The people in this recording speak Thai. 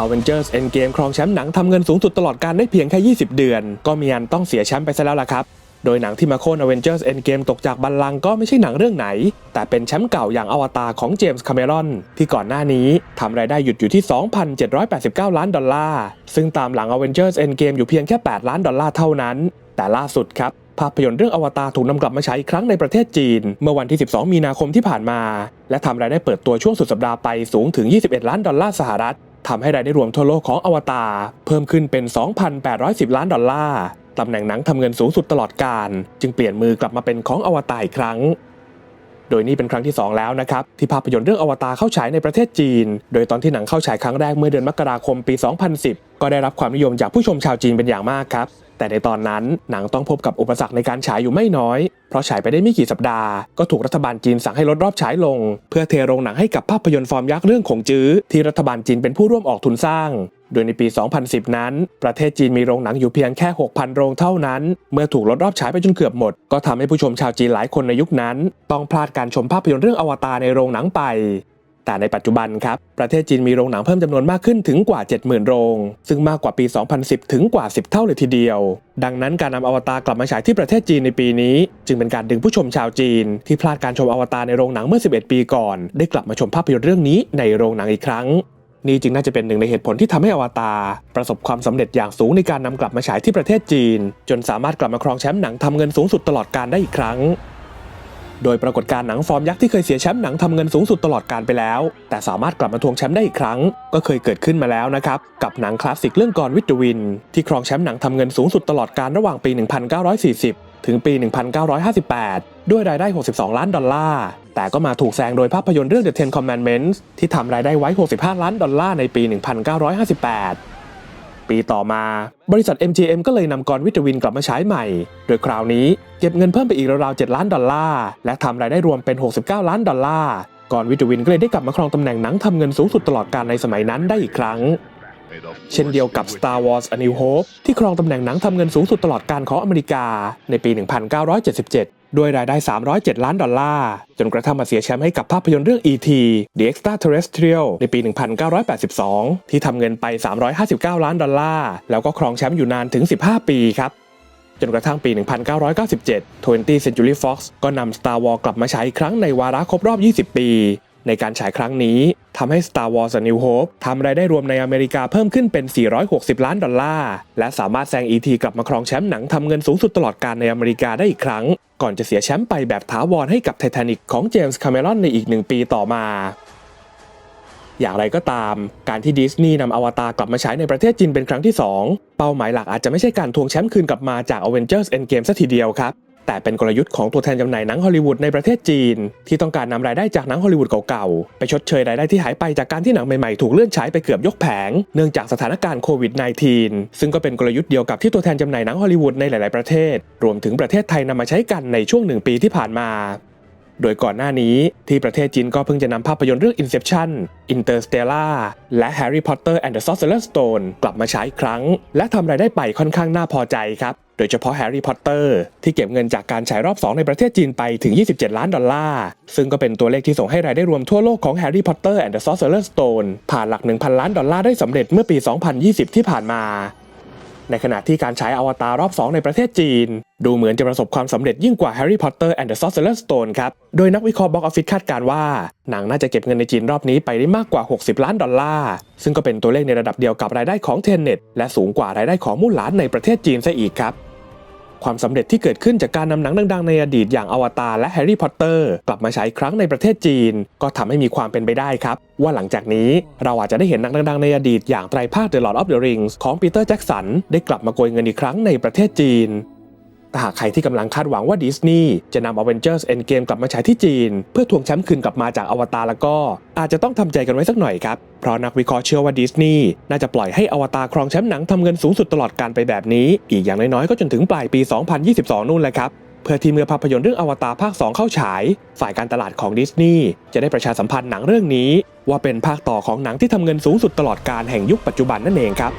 Avengers Endgame ครองแชมป์หนังทำเงินสูงสุดตลอดการได้เพียงแค่ 20 เดือน ก็มีอันต้องเสียแชมป์ไปซะแล้วล่ะครับ โดยหนังที่มาโค่น Avengers Endgame ตกจากบัลลังก์ก็ไม่ใช่หนังเรื่องไหน แต่เป็นแชมป์เก่าอย่างอวตารของเจมส์คาเมรอนที่ก่อนหน้านี้ทำรายได้หยุดอยู่ที่ 2,789 ล้านดอลลาร์ ซึ่งตามหลัง Avengers Endgame อยู่เพียงแค่ 8 ล้านดอลลาร์เท่านั้น แต่ล่าสุดครับภาพยนตร์เรื่องอวตารถูกนำกลับมาฉายอีกครั้งในประเทศจีน เมื่อวันที่ 12 มีนาคมที่ผ่านมา และทำรายได้เปิดตัวช่วงสุดสัปดาห์ไปสูงถึง 21 ล้านดอลลาร์สหรัฐ ทำให้รายได้รวมทั่วโลกของอวตารเพิ่มขึ้นเป็น 2,810 ล้านดอลลาร์ตำแหน่งหนังทำเงินสูงสุดตลอดการ จึงเปลี่ยนมือกลับมาเป็นของอวตารอีกครั้ง โดยนี่เป็นครั้งที่ 2 แล้วนะครับ ที่ภาพยนตร์เรื่องอวตารเข้าฉายในประเทศจีน โดยตอนที่หนังเข้าฉายครั้งแรกเมื่อเดือนมกราคมปี 2010 ก็ได้รับความนิยมจากผู้ชมชาวจีนเป็นอย่างมากครับ แต่ในตอนนั้นหนังต้องพบกับอุปสรรคในการฉายอยู่ไม่น้อย เพราะฉายไปได้ไม่กี่สัปดาห์ ก็ถูกรัฐบาลจีนสั่งให้ลดรอบฉายลง เพื่อเทโรงหนังให้กับภาพยนตร์ฟอร์มยักษ์เรื่องขงจื้อที่รัฐบาลจีนเป็นผู้ร่วมออกทุนสร้าง โดยในปี 2010 นั้น ประเทศจีนมีโรงหนังอยู่เพียงแค่ 6,000 โรงเท่านั้น เมื่อถูกลดรอบฉายไปจนเกือบหมด ก็ทำให้ผู้ชมชาวจีนหลายคนในยุคนั้น ต้องพลาดการชมภาพยนตร์เรื่องอวตารในโรงหนังไป แต่ในปัจจุบันครับ ประเทศจีนมีโรงหนังเพิ่มจำนวนมากขึ้นถึงกว่า 70,000 โรง ซึ่งมากกว่าปี 2010 ถึงกว่า 10 เท่าเลยทีเดียว ดังนั้นการนำอวตารกลับมาฉายที่ประเทศจีนในปีนี้ จึงเป็นการดึงผู้ชมชาวจีน ที่พลาดการชมอวตารในโรงหนังเมื่อ 11 ปีก่อน ได้กลับมาชมภาพยนตร์เรื่องนี้ในโรงหนังอีกครั้งนี่จึงน่าจะเป็นหนึ่งในเหตุผลที่ทำให้อวตารประสบความสำเร็จอย่างสูงในการนำกลับมาฉายที่ประเทศจีน จนสามารถกลับมาครองแชมป์หนังทำเงินสูงสุดตลอดการได้อีกครั้ง โดยปรากฏการ์หนังฟอร์มยักษ์ที่เคยเสียแชมป์หนังทำเงินสูงสุดตลอดการไปแล้ว แต่สามารถกลับมาทวงแชมป์ได้อีกครั้ง ก็เคยเกิดขึ้นมาแล้วนะครับ กับหนังคลาสสิกเรื่องกอรวิทวิน ที่ครองแชมป์หนังทำเงินสูงสุดตลอดการระหว่างปี 1940 ถึงปี 1958 ด้วยรายได้ 62 ล้านดอลลาร์ แต่ก็มาถูกแซงโดยภาพยนตร์เรื่อง The Ten Commandments ที่ทำรายได้ไว้ 65 ล้านดอลลาร์ในปี 1958 ปีต่อมา บริษัท MGM ก็เลยนำกรวิตวินกลับมาใช้ใหม่ โดยคราวนี้เก็บเงินเพิ่มไปอีกราวๆ 7 ล้านดอลลาร์ และทำรายได้รวมเป็น 69 ล้านดอลลาร์ กรวิตวินก็เลยได้กลับมาครองตำแหน่งหนังทำเงินสูงสุดตลอดการในสมัยนั้นได้อีกครั้ง เช่นเดียวกับ Star Wars A New Hope ที่ครองตำแหน่งหนังทำเงินสูงสุดตลอดการของอเมริกาในปี 1977ด้วยรายได้ 307 ล้านดอลลาร์ จนกระทั่งมาเสียแชมป์ให้กับภาพยนตร์เรื่อง E.T. The Extraterrestrial ในปี 1982 ที่ทำเงินไป 359 ล้านดอลลาร์ แล้วก็ครองแชมป์อยู่นานถึง 15 ปีครับ จนกระทั่งปี 1997 20th Century Fox ก็นำ Star Wars กลับมาฉายอีกครั้งในวาระครบรอบ 20 ปี ในการฉายครั้งนี้ทำให้ Star Wars A New Hope ทำรายได้รวมในอเมริกาเพิ่มขึ้นเป็น 460 ล้านดอลลาร์ และสามารถแซง E.T. กลับมาครองแชมป์หนังทำเงินสูงสุดตลอดการในอเมริกาได้อีกครั้ง ก่อนจะเสียแชมป์ไปแบบถาวรให้กับไททานิกของเจมส์คาเมรอนในอีกหนึ่งปีต่อมาอย่างไรก็ตาม การที่ดิสนีย์นำอวตารกลับมาฉายในประเทศจีนเป็นครั้งที่ 2 เป้าหมายหลักอาจจะไม่ใช่การทวงแชมป์คืนกลับมาจาก Avengers Endgame ซะทีเดียวครับ แต่เป็นกลยุทธ์ของตัวแทนจำหน่ายหนังฮอลลีวูดในประเทศจีน ที่ต้องการนำรายได้จากหนังฮอลลีวูดเก่าๆ ไปชดเชยรายได้ที่หายไปจากการที่หนังใหม่ๆ ถูกเลื่อนฉายไปเกือบยกแผง เนื่องจากสถานการณ์โควิด -19 ซึ่งก็เป็นกลยุทธ์เดียวกับที่ตัวแทนจำหน่ายหนังฮอลลีวูดในหลายๆประเทศ รวมถึงประเทศไทยนำมาใช้กันในช่วงหนึ่งปีที่ผ่านมา โดยก่อนหน้านี้ที่ประเทศจีนก็เพิ่งจะนำภาพยนตร์เรื่อง Inception Interstellar และ Harry Potter and the Sorcerer's Stone กลับมาฉายอีกครั้ง และทำรายได้ไปค่อนข้างน่าพอใจครับ โดยเฉพาะ Harry Potter ที่เก็บเงินจากการฉายรอบ 2 ในประเทศจีนไปถึง 27 ล้านดอลลาร์ ซึ่งก็เป็นตัวเลขที่ส่งให้รายได้รวมทั่วโลกของ Harry Potter and the Sorcerer's Stone ผ่านหลัก 1,000 ล้านดอลลาร์ได้สำเร็จเมื่อปี 2020 ที่ผ่านมา ในขณะที่การใช้อวตารรอบ 2 ในประเทศจีน ดูเหมือนจะประสบความสำเร็จยิ่งกว่า Harry Potter and the Sorcerer's Stone ครับ โดยนักวิเคราะห์บ็อกออฟฟิศคาดการว่า หนังน่าจะเก็บเงินในจีนรอบนี้ไปได้มากกว่า 60 ล้านดอลลาร์ ซึ่งก็เป็นตัวเลขในระดับเดียวกับรายได้ของเทนเน็ตและสูงกว่ารายได้ของมู่หลานในประเทศจีนซะอีกครับ ความสำเร็จที่เกิดขึ้นจากการนำหนังดังๆในอดีตอย่างอวตารและแฮร์รี่พอตเตอร์กลับมาใช้ครั้งในประเทศจีน ก็ทำให้มีความเป็นไปได้ครับ ว่าหลังจากนี้เราอาจจะได้เห็นหนังดังๆในอดีตอย่างไตรภาค The Lord of the Rings ของปีเตอร์แจ็กสันได้กลับมาโกยเงินอีกครั้งในประเทศจีน แต่หากใครที่กำลังคาดหวังว่าดิสนีย์จะนำ Avengers Endgame กลับมาฉายที่จีน เพื่อทวงแชมป์คืนกลับมาจากอวตารแล้วก็ อาจจะต้องทำใจกันไว้สักหน่อยครับ เพราะนักวิเคราะห์เชื่อว่าดิสนีย์น่าจะปล่อยให้อวตารครองแชมป์หนังทำเงินสูงสุดตลอดการไปแบบนี้ อีกอย่างน้อยๆก็จนถึงปลายปี 2022 นู่นแหละครับเพื่อที่เมื่อภาพยนตร์เรื่องอวตารภาค 2 เข้าฉาย ฝ่ายการตลาดของดิสนีย์จะได้ประชาสัมพันธ์หนังเรื่องนี้ ว่าเป็นภาคต่อของหนังที่ทำเงินสูงสุดตลอดการแห่งยุคปัจจุบันนั่นเองครับ